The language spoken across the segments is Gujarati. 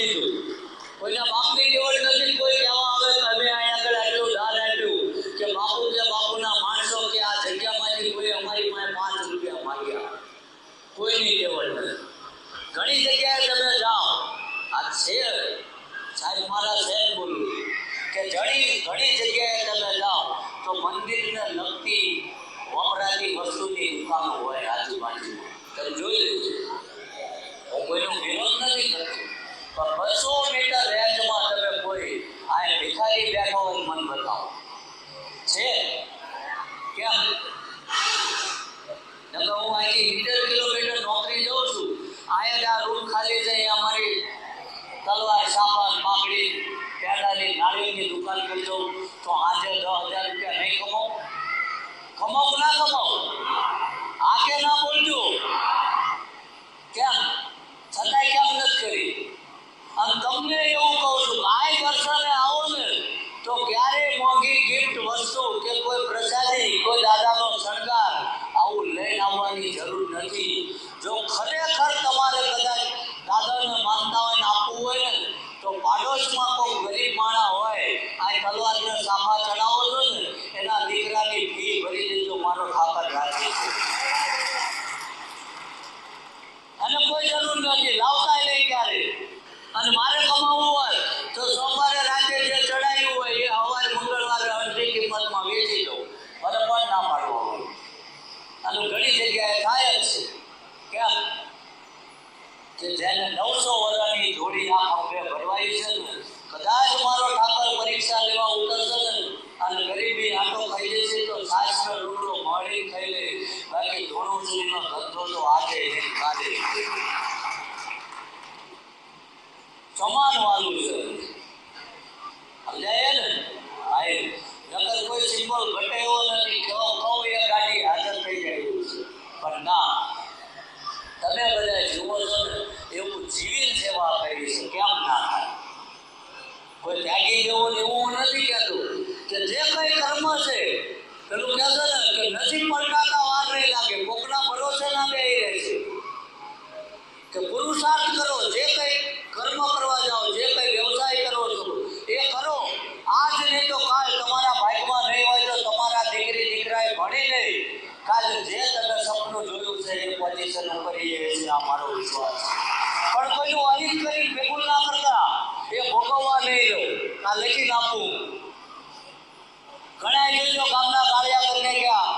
લીધું કોઈના બાપની નથી કોઈ કહેવા આવે તમે અહીંયા આગળ આટલું દાન આપ્યું કે બાપુ છે બાપુના માણસો કે આ જગ્યામાંથી કોઈ અમારી પાસે પાંચ રૂપિયા માંગ્યા. કોઈની જેવડ નથી. ઘણી જગ્યાએ તમે જાઓ. આ છે, સાહેબ મારા સાહેબ બોલું કે ઘણી ઘણી જગ્યાએ તમે જાઓ તો મંદિરને લગતી વપરાતી વસ્તુની દુકાનો હોય આજુબાજુ તમે જોઈ લેજો. હું કોઈનો વિરોધ નથી કરતો. બસો મીટર રેન્જમાં તમે કોઈ આ ભિખારી બેઠો હોય મન બતાવો. છે? કેમ? નકર હું અહીંથી મીટર કિલોમીટર નોકરી જઉં છું. અહીંયા આ રૂમ ખાલી છે, અહીંયા મારી તલવાર સાપાન પાકડી પેલાની નાળીની દુકાન કરી દઉં. તો આજે દસ હજાર રૂપિયા નહીં કમાવું કમાવું ના કમાવું કે ના બોલજો કેમ છતાંય કેમ નથી કરી અને તમને એવું કહું છું આય દર્શને આવો ને તો ક્યારેય મોંઘી ગિફ્ટ વસ્તુ કે કોઈ પ્રસાદી કોઈ દાદાનો શણગાર આવું લઈને આવવાની જરૂર નથી જો ખરેખર તમારે કદાચ દાદાને માનતા હોય ને આપવું હોય ને તો પાડોશમાં કોઈ ગરીબ માણા હોય આ તલવારને સાફા ચડાવો છો ને એના દીકરાની ફી ભરી દેજો મારો ઠાકર રાખે છે અને કોઈ જરૂર નથી લાવતા નહીં ક્યારે અને મારે કમાવું હોય તો સોમવારે રાતે જે ચડાવ્યું હોય એ સવારે મંગળવારે અડધી કિંમતમાં વેચી દઉં મને પણ ના પાડવો અને ઘણી જગ્યાએ થાય જ છે કેમ કે જેને નવસો વર્ષની જોડી આ ખંભે ભરવાઈ છે ને કદાચ મારો ઠાકર પરીક્ષા લેવા ઉતરશે ને અને ગરીબી આટો ખાઈ જશે તો સાસનો રૂડો મળી ખાઈ લે બાકી ધંધો તો આજે ને કાલે સમાન વાલું છે સમજાય ને હા નકર કોઈ સિમ્બોલ ઘટે એવો નથી કહો કહો એ ગાડી હાજર થઈ જાય એવું છે પણ ના તમે બધા જુઓ છો એવું જીવીને સેવા કરી છે કેમ ના થાય કોઈ ત્યાગી ને એવું નથી કહેતો કે જે કઈ કર્મ છે, પેલું કહેશે ને કે નથી પલટાતા વાર નહીં લાગે કોકના ભરોસે ના બે રહે છે કે પુરુષાર્થ કરો, જે કઈ કર્મ કરવા જાઓ, જે કઈ વ્યવસાય કરો છો, એ કરો. આજ નહીં તો કાલ તમારા ભાગમાં નહીં હોય તો તમારા દીકરી, દીકરાએ ભણી નહીં. કાલ જે તમે સપનું જોયું છે, એ પોઝિશન ઉપર એ છે, આ મારો વિશ્વાસ. પણ કોઈનું અહિત કરી ભેગું ના કરતા, એ ભોગવવા નહીં લો આ લખી નાખું ઘણા જોજો ગામના કાળિયા કરીને ગયા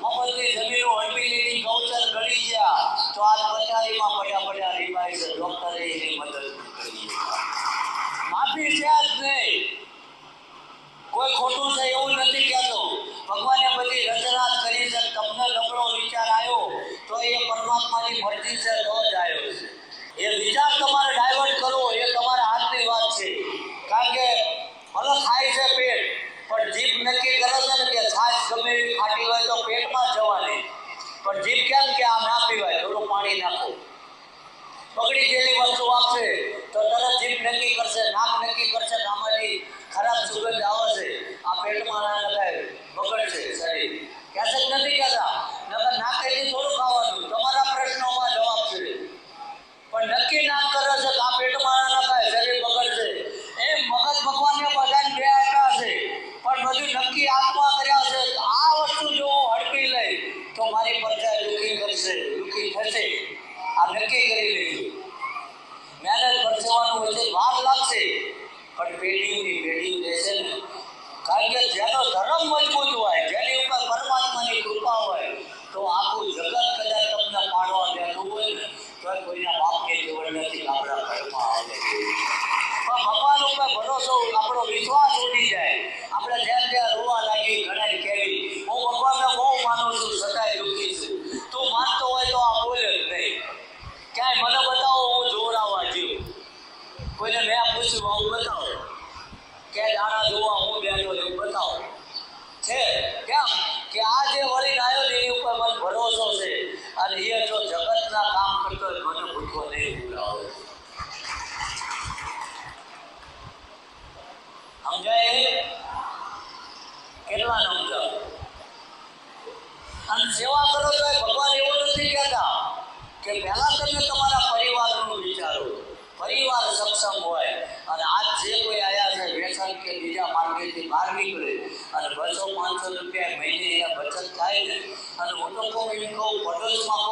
મફતની જમીનો હડપી લીધી ગૌચર ગળી ગયા તો આજ પચારીમાં પડ્યા પડ્યા રીવાય છે ડોક્ટરે એની મદદ કરી માફી છે જ નહીં કોઈ ખોટું છે એવું નથી કહેતો ભગવાને બધી રચના કરી છે તમને નબળો વિચાર આવ્યો તો એ પરમાત્માની મરજી છે તો જ આવ્યો છે એ વિચાર તમારે ડાયવર્ટ કરવો એ તમારા હાથની વાત છે કારણ કે ભલે ખાય છે પેટ પણ જીભ નક્કી કરે છે ને કે છાશ ગમે એવી ખાટી હોય તો પેટમાં જવાની પણ જીભ કેમ કે આ ના પીવાય થોડું પાણી નાખો બગડી ગયેલી વસ્તુ આપશે તો તરત જીભ નક્કી કરશે નાક નક્કી કરશે કે આમાંથી ખરાબ સુગંધ આવે છે આ પેટમાં ના લગાય બગડશે શરીર કહેશે જ નથી કહેતા નકર નાકેથી થોડું ખાવાનું તમારા પ્રશ્નોમાં જવાબ છે પણ નક્કી ના કરે છે કે આ પેટમાં ના લગાય શરીર બગડશે એ મગજ ભગવાનને બધાને બે આપ્યા છે પણ બધું નક્કી આત્મા કર્યા છે કે આ વસ્તુ જો હું હડપી લઈ તો મારી પ્રજા દુઃખી કરશે દુઃખી થશે આ નક્કી કરી લેજો મહેનત પરસેવાનું વચ્ચે વાર લાગશે પણ પેઢીઓની પેઢીઓ રહેશે ને કારણ કે જેનો ધર્મ મજબૂત હોય જેની ઉપર પરમાત્માની કૃપા હોય તો આખું જગત કદાચ તમને પાડવા બેઠું હોય તો કોઈના બાપની જોડ નથી આપણા ઘરમાં પણ ભગવાન ઉપર ભરોસો આપણો વિશ્વાસ ઉડી જાય આપણે જેમ ત્યાં રોવા લાગી ઘણા કેવી હું ભગવાનને બહુ માનું છું છતાંય દુઃખી તું માનતો હોય તો આ બોલે જ નહીં ક્યાંય મને બતાવો હું જોરાવા જેવું કોઈને મેં પૂછ્યું આવું બતાવો ક્યાંય દાણા જોવા હું બેઠો એવું બતાવો છે કેમ કે આ જે વળી આવ્યો ને એની ઉપર મને ભરોસો છે, અને એ જો જગતના કામ કરતો હોય મને ભૂલવો નહીં સમજાય કેટલા સમજાવ અને સેવા કરો તો ભગવાન એવું નથી કહેતા કે પહેલા તમે તમારા પરિવારનું વિચારો પરિવાર સક્ષમ હોય અને આજ જે કોઈ આયા છે વ્યસન કે બીજા માર્ગેથી બહાર નીકળે અને બસો પાંચસો રૂપિયા મહિને એના બચત થાય ને અને હું તો કહું એમ કહું કહું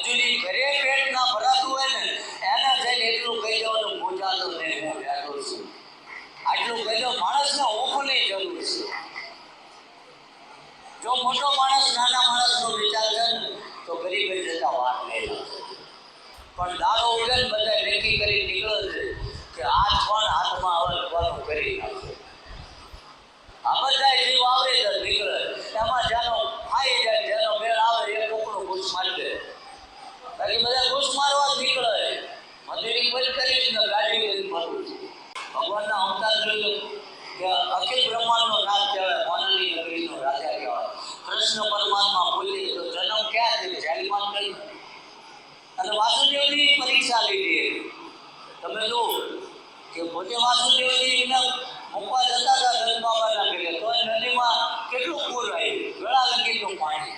મજૂરી ઘરે પેટ ના ભરાતું હોય ને, એને જઈને એટલું કહી દેવાનું મોજા તો નહીં હું બેઠો છું આટલું કહી દો, માણસને ઊંઘની જરૂર છે જો મોટો માણસ, નાના માણસનો વિચાર કરે ને, તો ગરીબ જતા વાત નહીં. પણ દાડો ઉડે ને બધા નક્કી કરી નીકળે છે કે આજ પણ હાથમાં આવે કરવાનું કરી નાખે આ બધા જીવ આવડે છે નીકળે એમાં જેનો ખાઈ જાય જેનો મેળ આવે એ કોકડું ઘૂસ મારી દે બાકી બધા ઘૂસ મારવા જ નીકળે મંદિરની બંધ કરી ને ગાડી લઈને ફરવું ભગવાનના અવતાર જોયું કે અખિલ બ્રહ્માંડનો નાથ કહેવાય નગરી નો રાજા કહેવાય. કૃષ્ણ પરમાત્મા ભૂલી તો જન્મ ક્યાં થયો? જેલમાં નહીં અને વાસુદેવની પરીક્ષા લીધી તમે જો કે પોતે વાસુદેવજી ને મૂકવા જતા હતા દસ બાબાના ઘરે તો નદીમાં કેટલું પૂર આવ્યું? ગળા લગીનું પાણી.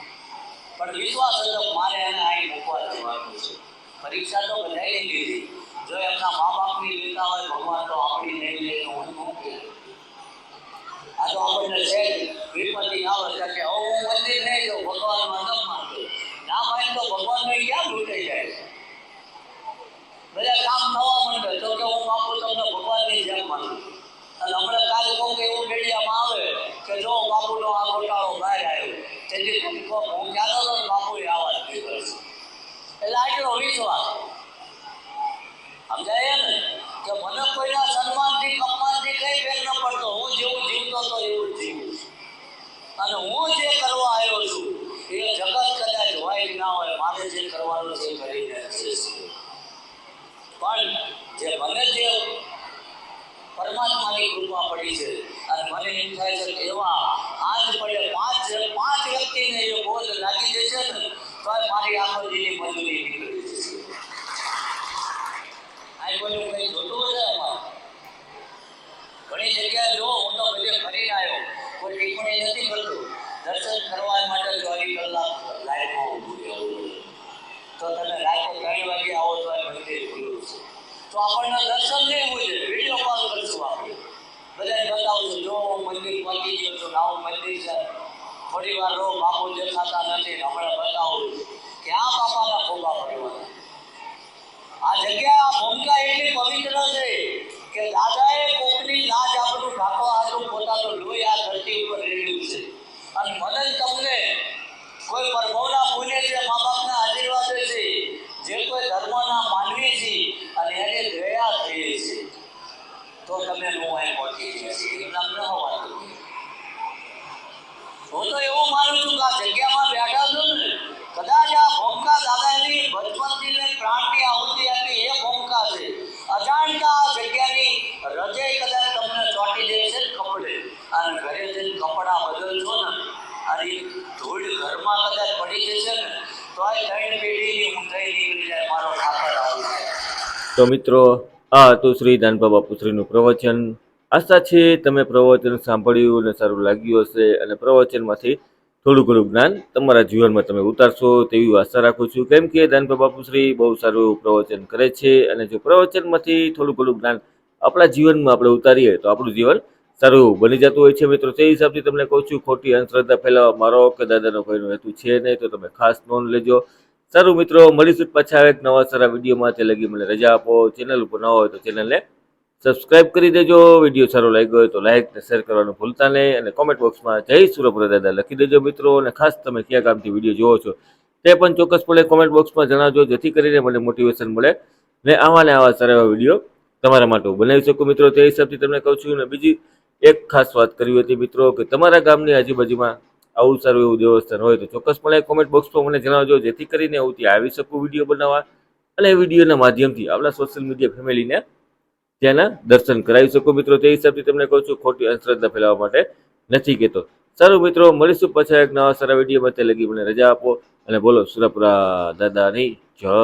પણ વિશ્વાસ હતો મારે એને અહીં મૂકવા જવાનું છે. પરીક્ષા તો બધાએ લીધી. જો એમના મા બાપની લેતા હોય, ભગવાન તો આપણી નહીં લે હું મૂકી આ તો આપણને છે ભગવાનમાં ન ક્યાં બધા કામ થવા માંડે, તો બાપુ તમને ભગવાનની જેમ માનું. અને હમણાં કાલે એવું મીડિયામાં આવે કે જો બાપુનો આ ઘોટાળો બહાર આવ્યો, તેથી તમે હું કહેતો હતો બાપુએ આવા જ કીધું એટલે આટલો વિશ્વાસ. સમજાય ને કે મને કોઈના સન્માનથી, અપમાનથી કઈ ફેર ન પડતો હું જેવું જીવતો હતો એવું જ જીવું છું. અને હું જે કરવા આવ્યો છું એ જગત કદાચ હોય કે ના હોય મારે જે કરવાનું છે એ કરીને જ જઈશ. પણ જે મને જે પરમાત્માની કૃપા પડી છે અને મને એમ થાય છે કે એવા આજ પડે પાંચ પાંચ વ્યક્તિને એ બોધ લાગી જશે ને તો મારી આખો દીની મજૂરી નીકળી જશે આ કોઈનું કંઈ જોતું હશે એમાં ઘણી જગ્યાએ જો હું તો બધે ફરીને આવ્યો કોઈ ટિપ્પણી નથી કરતો દર્શન કરવા માટે જો અઢી કલાક લાઈનમાં ઊભું રહેવું પડે. તો તમે રાત્રે ત્રણ વાગે આવો તો આ મંદિર ખુલ્લું છે તો આપણને દર્શન લેવું છે વીડિયો કોલ કરશું આપણે બધાને બતાવશું જો મંદિર પહોંચી ગયો છું નવું મંદિર છે. થોડી વાર રહો, બાપુ દેખાતા નથી, હમણાં બતાવું કે આ બાપાના ખોબા પડવાના આ જગ્યા ભૂમિકા એટલી પવિત્ર છે કે દાદાએ કોકની લાજ આપણું ઢાંકવા હાથું પોતાનું લોહી આ ધરતી ઉપર રેડ્યું છે અને મને ને તમને કોઈ પ્રભુના પુણ્ય છે મા બાપના આશીર્વાદ છે જે કોઈ ધર્મના માનવી છે અને એને દયા થઈ છે તો તમે હું અહીં પહોંચી ગયા છે એમ નામ ન હોવાતું હું તો એવું માનું છું આ જગ્યામાં બેઠા છું ને, કદાચ આ ભોમકા દાદાની બચપનથી લઈને પ્રાણની આહુતિ આપી એ ભોમકા છે. અજાણતા જગ્યાની રજે કદાચ તમને ચોંટી જાય છે કપડે. અને ઘરે જઈને કપડાં બદલશો ને, અને ધૂળ ઘરમાં કદાચ પડી જશે ને, તો આ ત્રણ પેઢીની જાય તો મિત્રો, આ હતું શ્રી દાનબા બાપુશ્રીનું પ્રવચન. આશા છે તમે પ્રવચન સાંભળ્યું અને સારું લાગ્યું હશે અને પ્રવચનમાંથી થોડું ઘણું જ્ઞાન તમારા જીવનમાં તમે ઉતારશો તેવી આશા રાખું છું. કેમ કે દાનબા બાપુશ્રી બહુ સારું પ્રવચન કરે છે અને જો પ્રવચનમાંથી થોડું ઘણું જ્ઞાન આપણા જીવનમાં આપણે ઉતારીએ તો આપણું જીવન સારું બની જતું હોય છે મિત્રો. તે હિસાબથી તમને કહું છું, ખોટી અંધશ્રદ્ધા ફેલાવવા મારો કે દાદાનો કોઈનો હેતુ છે નહીં તો તમે ખાસ નોંધ લેજો. સારું મિત્રો, મળીશું પાછા એક નવા સારા વિડીયોમાં. તે લગી મને રજા આપો. ચેનલ ઉપર ન હોય તો ચેનલને સબસ્ક્રાઇબ કરી દેજો વીડિયો સારો લાગ્યો હોય તો લાઇક ને શેર કરવાનું ભૂલતા નહીં અને કોમેન્ટ બોક્સમાં જય સુરપુરા દાદા લખી દેજો મિત્રો અને ખાસ તમે કયા ગામથી વીડિયો જોવો છો તે પણ ચોક્કસપણે કોમેન્ટ બોક્સમાં જણાવજો, જેથી કરીને મને મોટિવેશન મળે ને આવા ને આવા સારા એવા વીડિયો તમારા માટે બનાવી શકું. મિત્રો, તે હિસાબથી તમને કહું છું અને બીજી એક ખાસ વાત કરવી હતી મિત્રો કે તમારા ગામની આજુબાજુમાં આવું સારું એવું દેવસ્થાન હોય તો ચોક્કસપણે કોમેન્ટ બોક્સમાં મને જણાવજો, જેથી કરીને હું ત્યાં આવી શકું વીડિયો બનાવવા અને વિડીયોના માધ્યમથી આપણા સોશિયલ મીડિયા ફેમિલીને ત્યાંના દર્શન કરાવી શકો. મિત્રો, તે હિસાબથી તમને કહું છું, ખોટી અંધશ્રદ્ધા ફેલાવવા માટે નથી કહેતો. સારું મિત્રો, મળીશું પાછા એક નવા સારા વિડીયોમાં. તે લગી મને રજા આપો અને બોલો, સુરપુરા દાદાની જય.